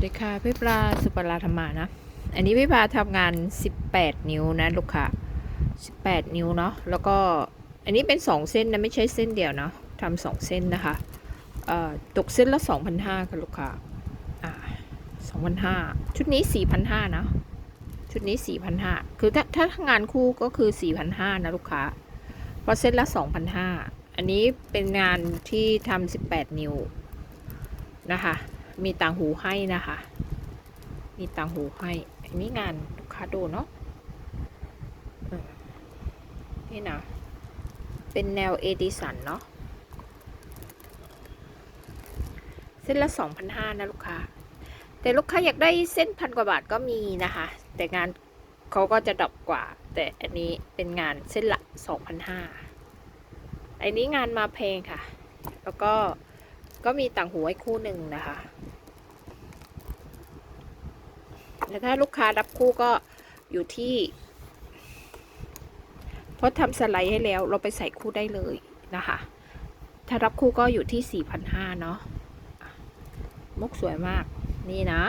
สดีค่ะพี่ปลาสุปราธรรมานะ อันนี้พี่ปลาทำงาน 18 นิ้วนะลูกค้า18 นิ้วเนาะแล้วก็อันนี้เป็น 2 เส้นนะไม่ใช่เส้นเดียวเนาะทำสองเส้นนะคะเอ่อตกเส้นละ 2,500ค่ะลูกค้าอ่า2,500 ชุดนี้ 4,500นะชุดนี้ 4,500 คือถ้าถ้างานคู่ก็คือ 4,500 นะลูกค้า เพราะเส้นละ 2,500 อันนี้เป็นงานที่ทำ18 นิ้วนะคะ มีต่างหูให้นะคะ มีต่างหูให้อันนี้งานลูกค้าดูเนาะเนี่นะเป็นแนวเอดิสันเนาะเส้นละสองพันห้านะลูกค้า แต่ลูกค้าอยากได้เส้นพันกว่าบาทก็มีนะคะ แต่งานเขาก็จะดรอปกว่า แต่อันนี้เป็นงานเส้นละสองพันห้าอันนี้งานมาเพลงค่ะ แล้วก็ก็มีต่างหูไว้คู่หนึ่งนะคะ แต่ถ้าลูกค้ารับคู่ก็อยู่ที่ เพราะทำสไลด์ให้แล้วเราไปใส่คู่ได้เลยนะคะ ถ้ารับคู่ก็อยู่ที่ 4,500 เนาะมุกสวยมาก นี่นะ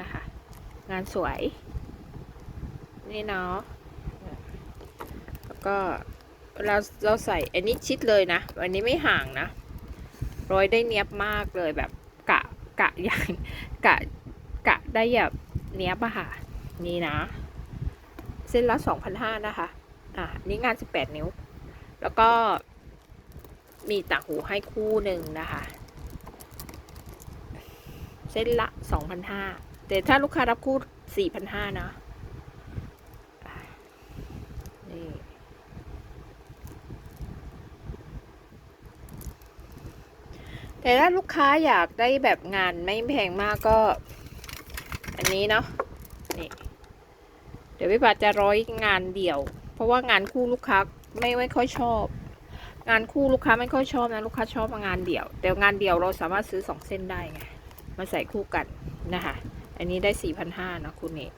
นะคะ งานสวย นี่เนาะแล้วก็เราเราใส่อันนี้ชิดเลยนะ อันนี้ไม่ห่างนะร้อยได้เนียบมากเลยแบบกะ กะอย่างกะกะได้แบบเนี้ยป่ะค่ะ นี่นะ เส้นละสองพันห้านะคะ อะนี่งานสิบแปดนิ้ว แล้วก็มีต่างหูให้คู่หนึ่งนะคะ เส้นละสองพันห้าแต่ถ้าลูกค้ารับคู่สี่พันห้านะนี่ แต่ถ้าลูกค้าอยากได้แบบงานไม่แพงมากก็ อันนี้เนาะนี่เดี๋ยวพี่ปาจะร้อยงานเดี่ยว เพราะว่างานคู่ลูกค้าไม่ไม่ค่อยชอบ งานคู่ลูกค้าไม่ค่อยชอบนะลูกค้าชอบงานเดี่ยว แต่งานเดี่ยวเราสามารถซื้อสองเส้นได้ไงมาใส่คู่กันนะคะ อันนี้ได้สี่พันห้านะคุณนี่